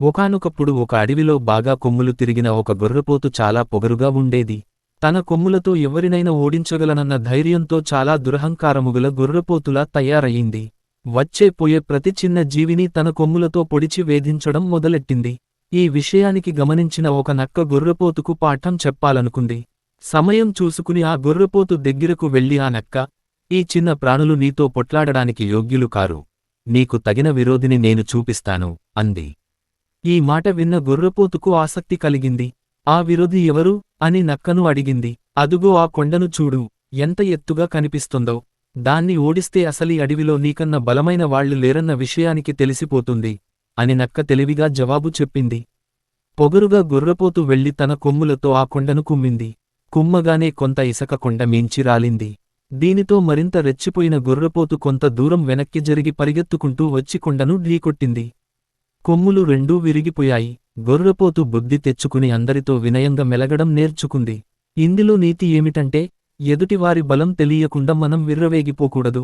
ఒకనొకప్పుడు ఒక అడవిలో బాగా కొమ్ములు తిరిగిన ఒక గొర్రపోతు చాలా పొగరుగా ఉండేది. తన కొమ్ములతో ఎవరినైనా ఓడించగలనన్న ధైర్యంతో చాలా దురహంకారముగల గొర్రపోతులా తయారయింది. వచ్చే పోయే ప్రతి చిన్న జీవిని తన కొమ్ములతో పొడిచి వేధించడం మొదలెట్టింది. ఈ విషయానికి గమనించిన ఒక నక్క గొర్రపోతుకు పాఠం చెప్పాలనుకుంది. సమయం చూసుకుని ఆ గొర్రపోతు దగ్గరకు వెళ్ళి ఆ నక్క ఈ చిన్న ప్రాణులు నీతో పొట్లాడడానికి యోగ్యులు కారు. నీకు తగిన విరోధిని నేను చూపిస్తాను అంది. ఈ మాట విన్న గుర్రపోతుకు ఆసక్తి కలిగింది. ఆ విరోధి ఎవరు? అని నక్కను అడిగింది. అదుగో ఆ కొండను చూడు. ఎంత ఎత్తుగా కనిపిస్తుందో. దాన్ని ఓడిస్తే అసలీ అడవిలో నీకన్న బలమైన వాళ్ళు లేరన్న విషయానికి తెలిసిపోతుంది. అని నక్క తెలివిగా జవాబు చెప్పింది. పొగరుగా గుర్రపోతు వెళ్ళి తన కొమ్ములతో ఆ కొండను కుమ్మింది. కుమ్మగానే కొంత ఇసక కొండ మించి రాలింది. దీనితో మరింత రెచ్చిపోయిన గుర్రపోతు కొంత దూరం వెనక్కి జరిగి పరిగెత్తుకుంటూ వచ్చి కొండను ఢీకొట్టింది. కొమ్ములు రెండూ విరిగిపోయాయి. గొర్రెపోతు బుద్ధి తెచ్చుకుని అందరితో వినయంగా మెలగడం నేర్చుకుంది. ఇందులో నీతి ఏమిటంటే ఎదుటివారి బలం తెలియకుండా మనం విర్రవేగిపోకూడదు.